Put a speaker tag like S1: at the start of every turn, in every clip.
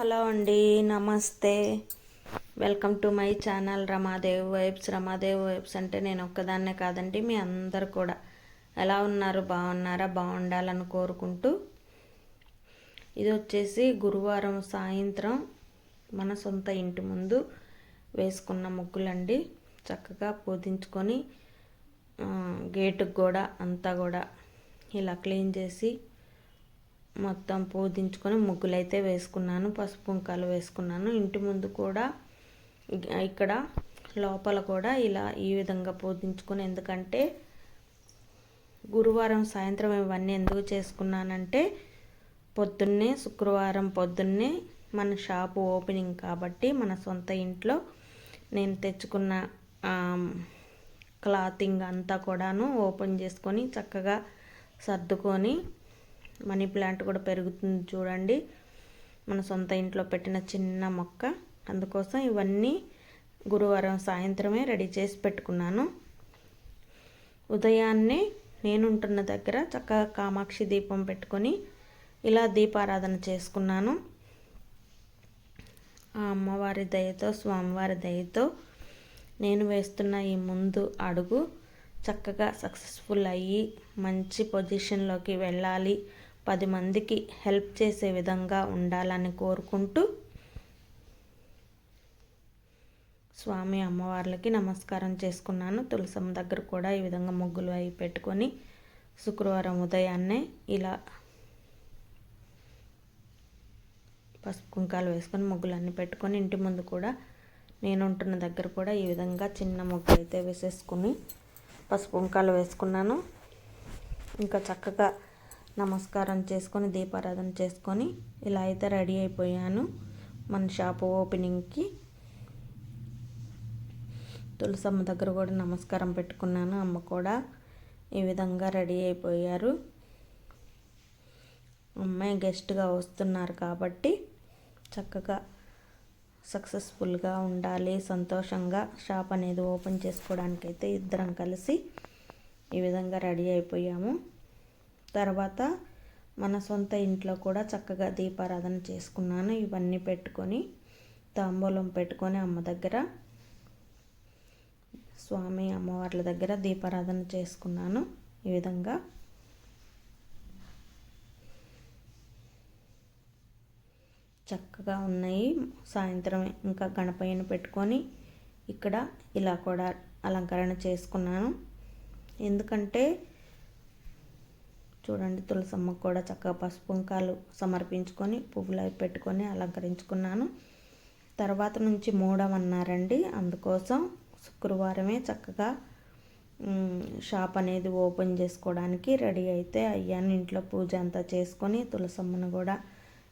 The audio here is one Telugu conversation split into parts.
S1: హలో అండి నమస్తే. Welcome to my channel Ramadev vibes. Ramadev vibes అంటే నేను ఒక్కదాన్నే కాదండి మీ అందరు కూడా. ఎలా ఉన్నారు? బాగున్నారా? బాగుండాలని కోరుకుంటూ. ఇది వచ్చేసి గురువారం సాయంత్రం మన సొంత ఇంటి ముందు వేసుకున్న ముగ్గులండి. చక్కగా పూజించుకొని గేటుకు కూడా అంతా కూడా ఇలా క్లీన్ చేసి మొత్తం పూదించుకొని ముగ్గులైతే వేసుకున్నాను పసుపు కుంకాలు వేసుకున్నాను. ఇంటి ముందు కూడా ఇక్కడ లోపల కూడా ఇలా ఈ విధంగా పూజించుకుని ఎందుకంటే గురువారం సాయంత్రం ఇవన్నీ ఎందుకు చేసుకున్నానంటే పొద్దున్నే శుక్రవారం పొద్దున్నే మన షాపు ఓపెనింగ్ కాబట్టి మన సొంత ఇంట్లో నేను తెచ్చుకున్న క్లాతింగ్ అంతా కూడాను ఓపెన్ చేసుకొని చక్కగా సర్దుకొని మనీ ప్లాంట్ కూడా పెరుగుతుంది చూడండి. మన సొంత ఇంట్లో పెట్టిన చిన్న మొక్క. అందుకోసం ఇవన్నీ గురువారం సాయంత్రమే రెడీ చేసి పెట్టుకున్నాను. ఉదయాన్నే నేనుంటున్న దగ్గర చక్కగా కామాక్షి దీపం పెట్టుకొని ఇలా దీపారాధన చేసుకున్నాను. ఆ అమ్మవారి దయతో స్వామివారి దయతో నేను వేస్తున్న ఈ ముందు అడుగు చక్కగా సక్సెస్ఫుల్ అయ్యి మంచి పొజిషన్లోకి వెళ్ళాలి. పది మందికి హెల్ప్ చేసే విధంగా ఉండాలని కోరుకుంటూ స్వామి అమ్మవార్లకి నమస్కారం చేసుకున్నాను. తులసమ్మ దగ్గర కూడా ఈ విధంగా ముగ్గులు అవి పెట్టుకొని శుక్రవారం ఉదయాన్నే ఇలా పసుపు కుంకాలు వేసుకొని ముగ్గులన్నీ పెట్టుకొని ఇంటి ముందు కూడా నేను ఉంటున్న దగ్గర కూడా ఈ విధంగా చిన్న ముగ్గు అయితే వేసేసుకుని పసుపు కుంకాలు వేసుకున్నాను. ఇంకా చక్కగా నమస్కారం చేసుకొని దీపారాధన చేసుకొని ఇలా అయితే రెడీ అయిపోయాను. మన షాపు ఓపెనింగ్కి తులసమ్మ దగ్గర కూడా నమస్కారం పెట్టుకున్నాను. అమ్మ కూడా ఈ విధంగా రెడీ అయిపోయారు. అమ్మాయి గెస్ట్గా వస్తున్నారు కాబట్టి చక్కగా సక్సెస్ఫుల్గా ఉండాలి. సంతోషంగా షాప్ అనేది ఓపెన్ చేసుకోవడానికి అయితే ఇద్దరం కలిసి ఈ విధంగా రెడీ అయిపోయాము. తర్వాత మన సొంత ఇంట్లో కూడా చక్కగా దీపారాధన చేసుకున్నాను. ఇవన్నీ పెట్టుకొని తాంబూలం పెట్టుకొని అమ్మ దగ్గర స్వామి అమ్మవార్ల దగ్గర దీపారాధన చేసుకున్నాను ఈ విధంగా. చక్కగా ఉన్నాయి. సాయంత్రం ఇంకా గణపయ్యను పెట్టుకొని ఇక్కడ ఇలా కూడా అలంకరణ చేసుకున్నాను. ఎందుకంటే చూడండి. తులసమ్మకు కూడా చక్కగా పసుపు కుంకాలు సమర్పించుకొని పువ్వులు అవి పెట్టుకొని అలంకరించుకున్నాను. తర్వాత నుంచి మూడమన్నారండి అందుకోసం శుక్రవారమే చక్కగా షాప్ అనేది ఓపెన్ చేసుకోవడానికి రెడీ అయితే అయ్యాను. ఇంట్లో పూజ అంతా చేసుకొని తులసమ్మను కూడా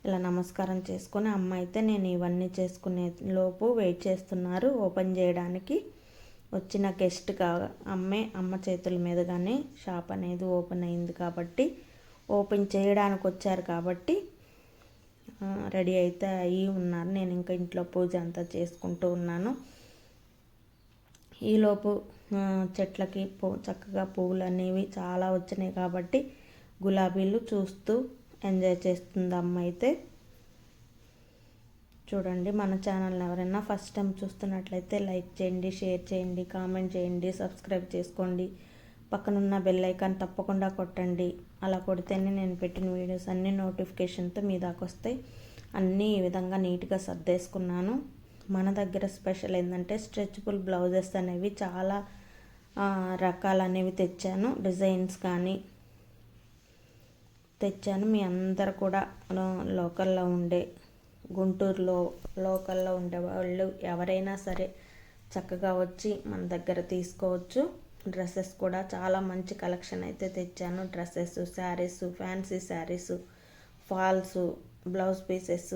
S1: ఇలా నమస్కారం చేసుకొని అమ్మ అయితే నేను ఇవన్నీ చేసుకునే లోపు వెయిట్ చేస్తున్నారు ఓపెన్ చేయడానికి. వచ్చిన గెస్ట్ కా అమ్మే అమ్మ చేతుల మీదుగానే షాప్ అనేది ఓపెన్ అయింది కాబట్టి ఓపెన్ చేయడానికి వచ్చారు కాబట్టి రెడీ అయితే అయ్యి ఉన్నారు. నేను ఇంకా ఇంట్లో పూజ అంతా చేసుకుంటూ ఉన్నాను. ఈలోపు చెట్లకి పూ చక్కగా పువ్వులు అనేవి చాలా వచ్చినాయి కాబట్టి గులాబీలు చూస్తూ ఎంజాయ్ చేస్తుంది అమ్మ అయితే. చూడండి మన ఛానల్ని ఎవరైనా ఫస్ట్ టైం చూస్తున్నట్లయితే లైక్ చేయండి షేర్ చేయండి కామెంట్ చేయండి సబ్స్క్రైబ్ చేసుకోండి. పక్కనున్న బెల్ ఐకాన్ తప్పకుండా కొట్టండి. అలా కొడితేనే నేను పెట్టిన వీడియోస్ అన్నీ నోటిఫికేషన్తో మీ దాకా వస్తాయి. అన్నీ ఈ విధంగా నీట్గా సర్దేసుకున్నాను. మన దగ్గర స్పెషల్ ఏంటంటే స్ట్రెచబుల్ బ్లౌజెస్ అనేవి చాలా రకాలు అనేవి తెచ్చాను. డిజైన్స్ కానీ తెచ్చాను. మీ అందరు కూడా లోకల్లో ఉండే గుంటూరులో లోకల్లో ఉండే వాళ్ళు ఎవరైనా సరే చక్కగా వచ్చి మన దగ్గర తీసుకోవచ్చు. డ్రెస్సెస్ కూడా చాలా మంచి కలెక్షన్ అయితే తెచ్చాను. Dresses saris fancy saris falls blouse pieces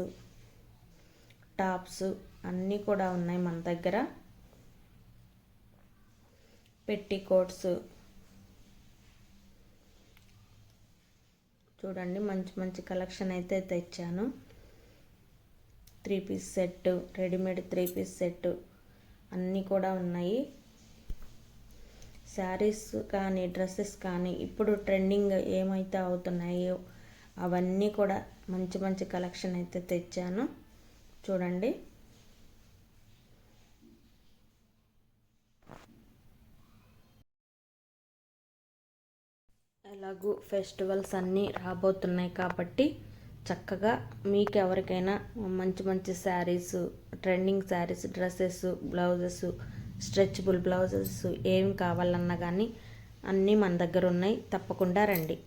S1: tops అన్నీ కూడా ఉన్నాయి మన దగ్గర. పెట్టి కోట్స్ చూడండి మంచి మంచి కలెక్షన్ అయితే తెచ్చాను. Three piece set readymade three piece set అన్నీ కూడా ఉన్నాయి. శారీస్ కానీ డ్రెస్సెస్ కానీ ఇప్పుడు ట్రెండింగ్ ఏమైతే అవుతున్నాయో అవన్నీ కూడా మంచి మంచి కలెక్షన్ అయితే తెచ్చాను. చూడండి. ఎలాగూ ఫెస్టివల్స్ అన్నీ రాబోతున్నాయి కాబట్టి చక్కగా మీకు ఎవరికైనా మంచి మంచి saris trending saris dresses blouses stretchable blouses ఏమి కావాలన్నా కానీ అన్నీ మన దగ్గర ఉన్నాయి. తప్పకుండా రండి.